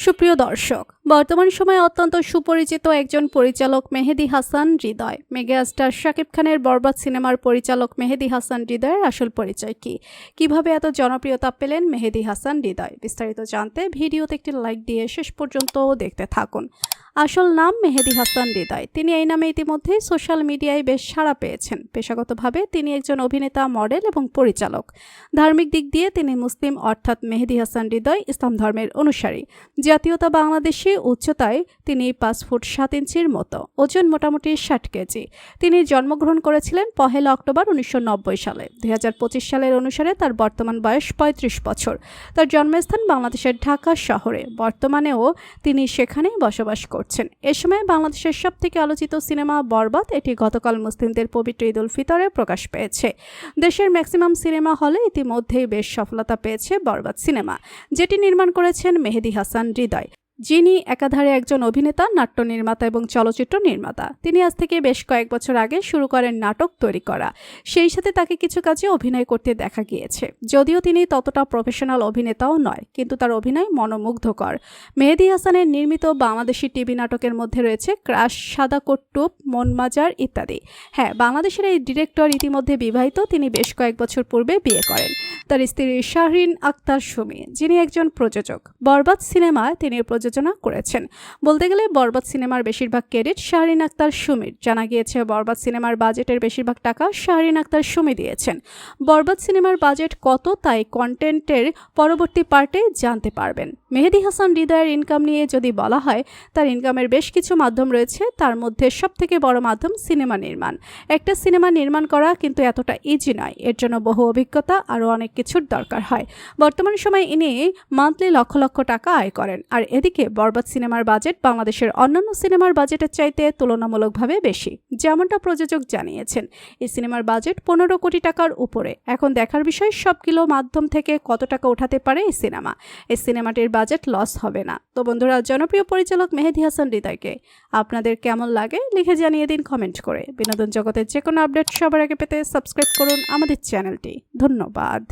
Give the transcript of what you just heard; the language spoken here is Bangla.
সুপ্রিয় দর্শক বর্তমান সময়ে অত্যন্ত সুপরিচিত একজন পরিচালক মেহেদি হাসান হৃদয়। মেগাস্টার শাকিব খানের বরবাদ সিনেমার পরিচালক মেহেদি হাসান হৃদয়ের আসল পরিচয় কি? কীভাবে এত জনপ্রিয়তা পেলেন মেহেদি হাসান হৃদয়? বিস্তারিত জানতে ভিডিওতে একটি লাইক দিয়ে শেষ পর্যন্ত দেখতে থাকুন। আসল নাম মেহেদি হাসান হৃদয়। তিনি এই নামে ইতিমধ্যেই সোশ্যাল মিডিয়ায় বেশ সাড়া পেয়েছেন। পেশাগতভাবে তিনি একজন অভিনেতা, মডেল এবং পরিচালক। ধার্মিক দিক দিয়ে তিনি মুসলিম, অর্থাৎ মেহেদি হাসান হৃদয় ইসলাম ধর্মের অনুসারী। জাতীয়তা বাংলাদেশি উচ্চতায় তিনি পাঁচ ফুট সাত ইঞ্চির মতো, ওজন মোটামুটি ষাট কেজি। তিনি জন্মগ্রহণ করেছিলেন পহেলা অক্টোবর উনিশশো নব্বই সালে। দুই হাজার পঁচিশ সালের অনুসারে তার বর্তমান বয়স পঁয়ত্রিশ বছর। তার জন্মস্থান বাংলাদেশের ঢাকা শহরে। বর্তমানেও তিনি সেখানেই বসবাস করছেন। এ সময় বাংলাদেশের সবথেকে আলোচিত সিনেমা বরবাদ, এটি গতকাল মুসলিমদের পবিত্র ঈদ উল ফিতরে প্রকাশ পেয়েছে। দেশের ম্যাক্সিমাম সিনেমা হলে ইতিমধ্যেই বেশ সফলতা পেয়েছে বরবাদ সিনেমা, যেটি নির্মাণ করেছেন মেহেদি হাসান হৃদয়। যিনি একাধারে একজন অভিনেতা, নাট্য নির্মাতা এবং চলচ্চিত্র নির্মাতা। তিনি আজ থেকে বেশ কয়েক বছর আগে শুরু করেন নাটক তৈরি করা। সেই সাথে তাকে কিছু কাজে অভিনয় করতে দেখা গিয়েছে। যদিও তিনি ততটা প্রফেশনাল অভিনেতাও নয়, কিন্তু তার অভিনয় মনোমুগ্ধকর। মেহেদি হাসানের নির্মিত বাংলাদেশি টিভি নাটকের মধ্যে রয়েছে ক্রাশ সাদা কট্টুপ মনমাজার ইত্যাদি। হ্যাঁ বাংলাদেশের এই ডিরেক্টর ইতিমধ্যে বিবাহিত, তিনি বেশ কয়েক বছর পূর্বে বিয়ে করেন। তার স্ত্রী শাহরিন আক্তার সুমি, যিনি একজন প্রযোজক। বরবাদ সিনেমায় তিনি প্রযোজনা করেছেন। বলতে গেলে বরবাদ সিনেমার বেশিরভাগ ক্রেডিট শাহরিন আক্তার সুমির। জানা গিয়েছে, বরবাদ সিনেমার বাজেটের বেশিরভাগ টাকা শাহরিন আক্তার সুমি দিয়েছেন। বরবাদ সিনেমার বাজেট কত তাই কন্টেন্টের পরবর্তী পার্টে জানতে পারবেন। মেহেদি হাসান হৃদয়ের ইনকাম নিয়ে যদি বলা হয়, তার ইনকামের বেশ কিছু মাধ্যম রয়েছে। তার মধ্যে সবথেকে বড় মাধ্যম সিনেমা নির্মাণ। একটা সিনেমা নির্মাণ করা কিন্তু এতটা ইজি নয়। এর জন্য বহু অভিজ্ঞতা আরও অনেক কিছুর দরকার হয়। বর্তমান সময়ে ইনি মান্থলি লক্ষ লক্ষ টাকা আয় করেন। আর এদিকে বরবাদ সিনেমার বাজেট বাংলাদেশের অন্যান্য সিনেমার বাজেটের চাইতে তুলনামূলকভাবে বেশি, যেমনটা প্রযোজক জানিয়েছেন। এই সিনেমার বাজেট পনেরো কোটি টাকার উপরে। এখন দেখার বিষয় সবগুলো মাধ্যম থেকে কত টাকা উঠাতে পারে এই সিনেমা? এই সিনেমাটির বাজেট লস হবে না। তো বন্ধুরা, জনপ্রিয় পরিচালক মেহেদি হাসান হৃদয়কে আপনাদের কেমন লাগে লিখে জানিয়ে দিন কমেন্ট করে। বিনোদন জগতের যে কোনো আপডেট সবার আগে পেতে সাবস্ক্রাইব করুন আমাদের চ্যানেলটি। ধন্যবাদ।